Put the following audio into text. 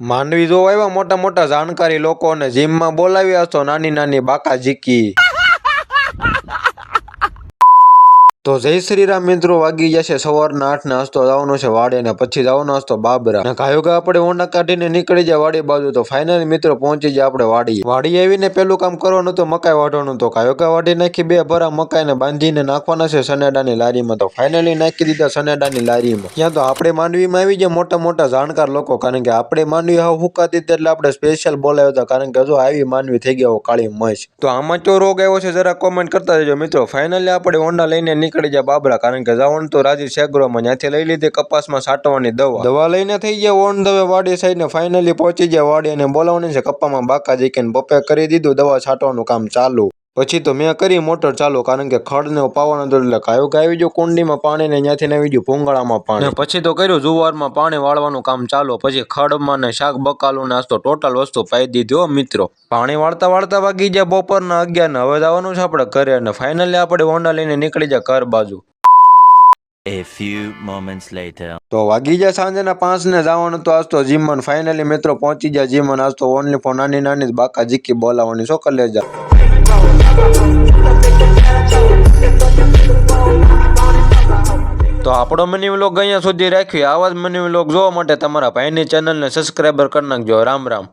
માંડવી જોવા આવ્યા મોટા મોટા જાણકારી લોકોને જીમમાં બોલાવ્યા તો નાની નાની બાકા ઝીકી તો જય શ્રી રામ મિત્રો, વાગી જશે સવારના આઠ નાસ્તો જવાનો છે વાડે ને પછી જવાનો નાસ્તો બાબરા. ને ગાયો ગા આપણે ઓંડા કાઢીને નીકળી જાય વાડી બાજુ, તો ફાઇનલી મિત્રો પહોંચી જાય આપણે વાડી વાડી આવીને પેલું કામ કરવાનું તો મકાઈ વાઢવાનું તો ગાયો ગા વાઢી નાખી બે ભરા મકાઈને બાંધીને નાખવાના છે સનેડાની લારીમાં તો ફાઇનલી નાખી દીધા સનેડાની લારીમાં. ત્યાં તો આપણે માંડવીમાં આવી જાય મોટા મોટા જાણકાર લોકો, કારણ કે આપણે માંડવી હાવ હુકાતી એટલે આપણે સ્પેશિયલ બોલાવ્યા હતા, કારણ કે જો આવી માંડવી થઈ ગયો કાળી મચ તો આમાં ચો રોગ આવ્યો છે, જરા કોમેન્ટ કરતા રહેજો મિત્રો. ફાઇનલી આપણે ઓંડા લઈને નીકળી ગયા બાબરા, કારણ કે જવાનું તો રાજી સેગ્રોમાં ત્યાંથી લઈ લીધી કપાસમાં છાંટવાની દવા. દવા લઈને થઈ ગયા ઓન દવે વાડી સાઈડ ને ફાઇનલી પહોંચી ગયા વાડી અને બોલાવવાની છે, કપ્પામાં બાકા જીકીને પપ્પે કરી દીધું, દવા છાંટવાનું કામ ચાલુ. પછી તો મેં કરી મોટર ચાલુ કારણ કે ખડ ને પાવાનો હતો એટલે કાયો આવી ગયો કુંડીમાં પાણી ને ત્યાંથી આવી ગયું ભૂંગળામાં પાણી. પછી તો કર્યું જુવારમાં પાણી વાળવાનું કામ ચાલુ પછી ખડમાં ને શાક બકાલું ને આસ્તો ટોટલ વસ્તુ પાઈ દીધી હો મિત્રો. પાણી વાળતા વાળતા વાગી ગયા બપોરના અગિયાર ને હવે જવાનું છે આપણે ઘરે અને ફાઇનલી આપણે હોન્ડા લઈને નીકળી જાય ઘર બાજુ. A few moments later. તો વાગી ગયા સાંજના પાંચ ને જવાનું તો આજ તો જીમન ફાઇનલી મિત્રો પહોંચી ગયા જીમન આજ તો ઓનલી ફોર નાની નાની બાકા જીકી બોલાવવાની શો કરી લેજા તો આપણો મની વ્લોગ અહીંયા સુધી રાખ્યો. આવા જ મની વ્લોગ જોવા માટે તમારા ભાઈની ચેનલને સબસ્ક્રાઈબર કરી નાખજો. રામ રામ.